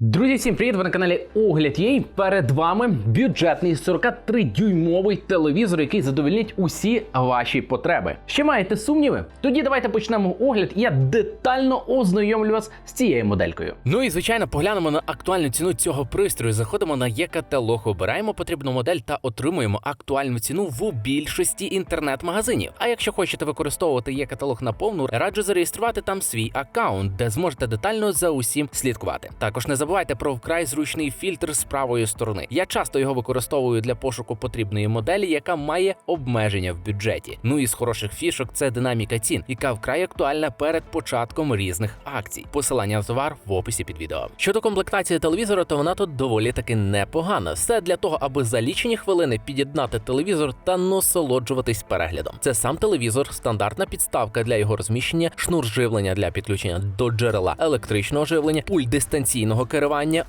Друзі, всім привіт! Ви на каналі Огляд Єй. Перед вами бюджетний 43-дюймовий телевізор, який задовольнить усі ваші потреби. Ще маєте сумніви? Тоді давайте почнемо огляд. Я детально ознайомлю вас з цією моделькою. Ну і звичайно, поглянемо на актуальну ціну цього пристрою. Заходимо на є-каталог, обираємо потрібну модель та отримуємо актуальну ціну в більшості інтернет-магазинів. А якщо хочете використовувати є-каталог на повну, раджу зареєструвати там свій аккаунт, де зможете детально за усім слідкувати. Також не забувайте про вкрай зручний фільтр з правої сторони. Я часто його використовую для пошуку потрібної моделі, яка має обмеження в бюджеті. Ну і з хороших фішок це динаміка цін, яка вкрай актуальна перед початком різних акцій. Посилання на товар в описі під відео. Щодо комплектації телевізора, то вона тут доволі таки непогана. Все для того, аби за лічені хвилини під'єднати телевізор та насолоджуватись переглядом. Це сам телевізор, стандартна підставка для його розміщення, шнур живлення для підключення до джерела електричного живлення, пульт дистанційного керування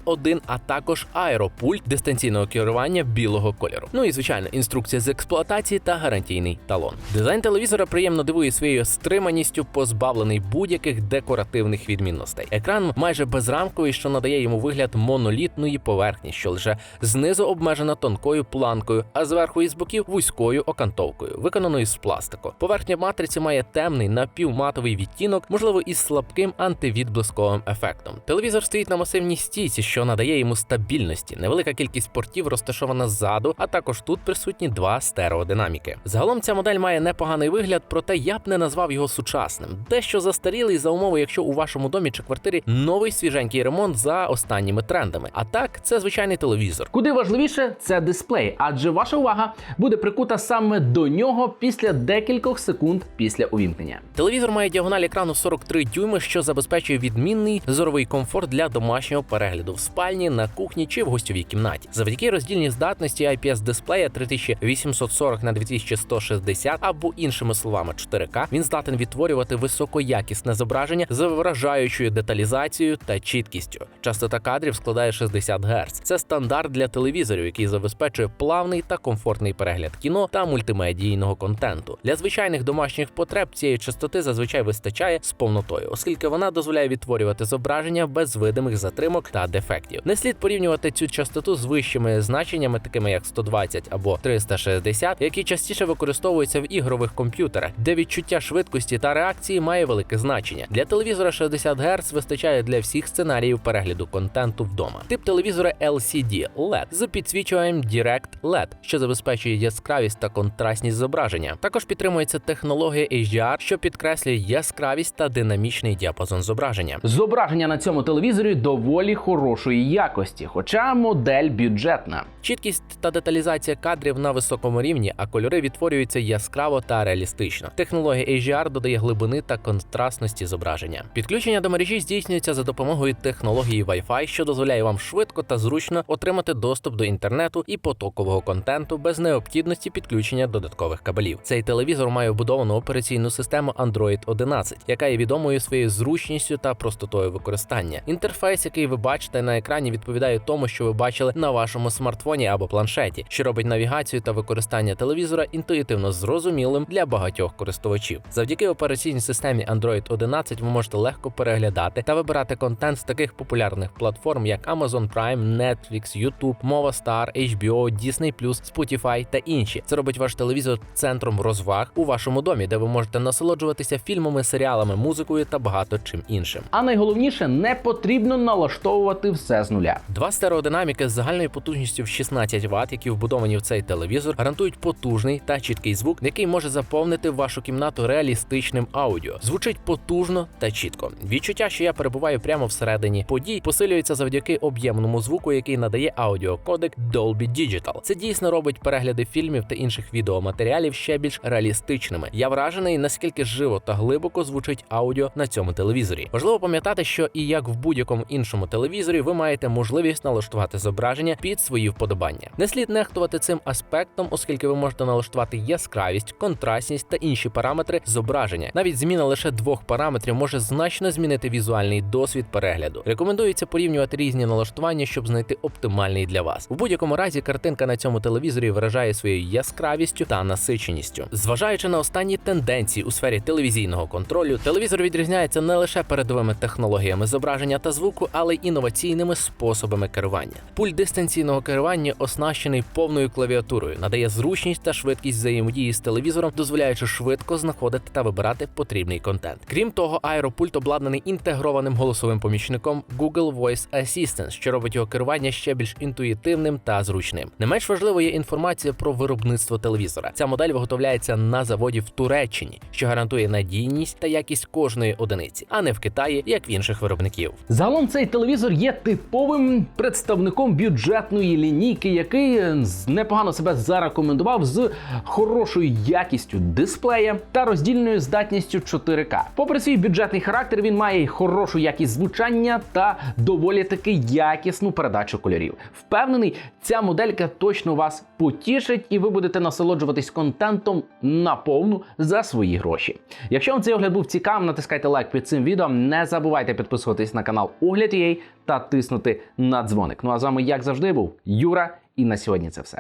один, а також аеропульт дистанційного керування білого кольору. Ну і звичайно, інструкція з експлуатації та гарантійний талон. Дизайн телевізора приємно дивує своєю стриманістю, позбавлений будь-яких декоративних відмінностей. Екран майже безрамковий, що надає йому вигляд монолітної поверхні, що лише знизу обмежена тонкою планкою, а зверху і з боків вузькою окантовкою, виконаною з пластику. Поверхня матриці має темний напівматовий відтінок, можливо, із слабким антивідблисковим ефектом. Телевізор стоїть на масивній стійці, що надає йому стабільності. Невелика кількість портів розташована ззаду, а також тут присутні два стереодинаміки. Загалом ця модель має непоганий вигляд, проте я б не назвав його сучасним. Дещо застарілий за умови, якщо у вашому домі чи квартирі новий свіженький ремонт за останніми трендами. А так, це звичайний телевізор. Куди важливіше це дисплей, адже ваша увага буде прикута саме до нього після декількох секунд після увімкнення. Телевізор має діагональ екрану 43 дюйми, що забезпечує відмінний зоровий комфорт для домашнього перегляду в спальні, на кухні чи в гостьовій кімнаті. Завдяки роздільній здатності IPS дисплея 3840 на 2160 або іншими словами 4К, він здатен відтворювати високоякісне зображення з вражаючою деталізацією та чіткістю. Частота кадрів складає 60 Гц. Це стандарт для телевізорів, який забезпечує плавний та комфортний перегляд кіно та мультимедійного контенту. Для звичайних домашніх потреб цієї частоти зазвичай вистачає з повнотою, оскільки вона дозволяє відтворювати зображення без видимих затримок та дефектів. Не слід порівнювати цю частоту з вищими значеннями, такими як 120 або 360, які частіше використовуються в ігрових комп'ютерах, де відчуття швидкості та реакції має велике значення. Для телевізора 60 Гц вистачає для всіх сценаріїв перегляду контенту вдома. Тип телевізора LCD LED з підсвічуванням Direct LED, що забезпечує яскравість та контрастність зображення. Також підтримується технологія HDR, що підкреслює яскравість та динамічний діапазон зображення. Зображення на цьому телевізорі доволі хорошої якості, хоча модель бюджетна. Чіткість та деталізація кадрів на високому рівні, а кольори відтворюються яскраво та реалістично. Технологія HDR додає глибини та контрастності зображення. Підключення до мережі здійснюється за допомогою технології Wi-Fi, що дозволяє вам швидко та зручно отримати доступ до інтернету і потокового контенту без необхідності підключення додаткових кабелів. Цей телевізор має вбудовану операційну систему Android 11, яка є відомою своєю зручністю та простотою використання. Інтерфейс, який ви бачите на екрані, відповідає тому, що ви бачили на вашому смартфоні або планшеті, що робить навігацію та використання телевізора інтуїтивно зрозумілим для багатьох користувачів. Завдяки операційній системі Android 11 ви можете легко переглядати та вибирати контент з таких популярних платформ, як Amazon Prime, Netflix, YouTube, Movistar, HBO, Disney+, Spotify та інші. Це робить ваш телевізор центром розваг у вашому домі, де ви можете насолоджуватися фільмами, серіалами, музикою та багато чим іншим. А найголовніше не потрібно налаштовувати все з нуля. Два стереодинаміки з загальною потужністю в 16 Вт, які вбудовані в цей телевізор, гарантують потужний та чіткий звук, який може заповнити вашу кімнату реалістичним аудіо. Звучить потужно та чітко. Відчуття, що я перебуваю прямо всередині подій, посилюється завдяки об'ємному звуку, який надає аудіокодек Dolby Digital. Це дійсно робить перегляди фільмів та інших відеоматеріалів ще більш реалістичними. Я вражений, наскільки живо та глибоко звучить аудіо на цьому телевізорі. Важливо пам'ятати, що і як в будь-якому іншому телевізорі, ви маєте можливість налаштувати зображення під свої вподобання. Не слід нехтувати цим аспектом, оскільки ви можете налаштувати яскравість, контрастність та інші параметри зображення. Навіть зміна лише двох параметрів може значно змінити візуальний досвід перегляду. Рекомендується порівнювати різні налаштування, щоб знайти оптимальний для вас. В будь-якому разі картинка на цьому телевізорі вражає своєю яскравістю та насиченістю. Зважаючи на останні тенденції у сфері телевізійного контролю, телевізор відрізняється не лише передовими технологіями зображення та звуку, але й інноваційними способами керування. Пульт дистанційного керування оснащений повною клавіатурою, надає зручність та швидкість взаємодії з телевізором, дозволяючи швидко знаходити та вибирати потрібний контент. Крім того, аеропульт обладнаний інтегрованим голосовим помічником Google Voice Assistant, що робить його керування ще більш інтуїтивним та зручним. Не менш важливо є інформація про виробництво телевізора. Ця модель виготовляється на заводі в Туреччині, що гарантує надійність та якість кожної одиниці, а не в Китаї, як в інших виробників. Загалом цей телевізор є типовим представником бюджетної лінійки, який е, непогано себе зарекомендував з хорошою якістю дисплея та роздільною здатністю 4К. Попри свій бюджетний характер, він має хорошу якість звучання та доволі таки якісну передачу кольорів. Впевнений, ця моделька точно вас потішить, і ви будете насолоджуватись контентом наповну за свої гроші. Якщо вам цей огляд був цікавим, натискайте лайк під цим відео. Не забувайте підписуватись на канал Огляд.ua та тиснути на дзвоник. Ну а з вами, як завжди, був Юра, і на сьогодні це все.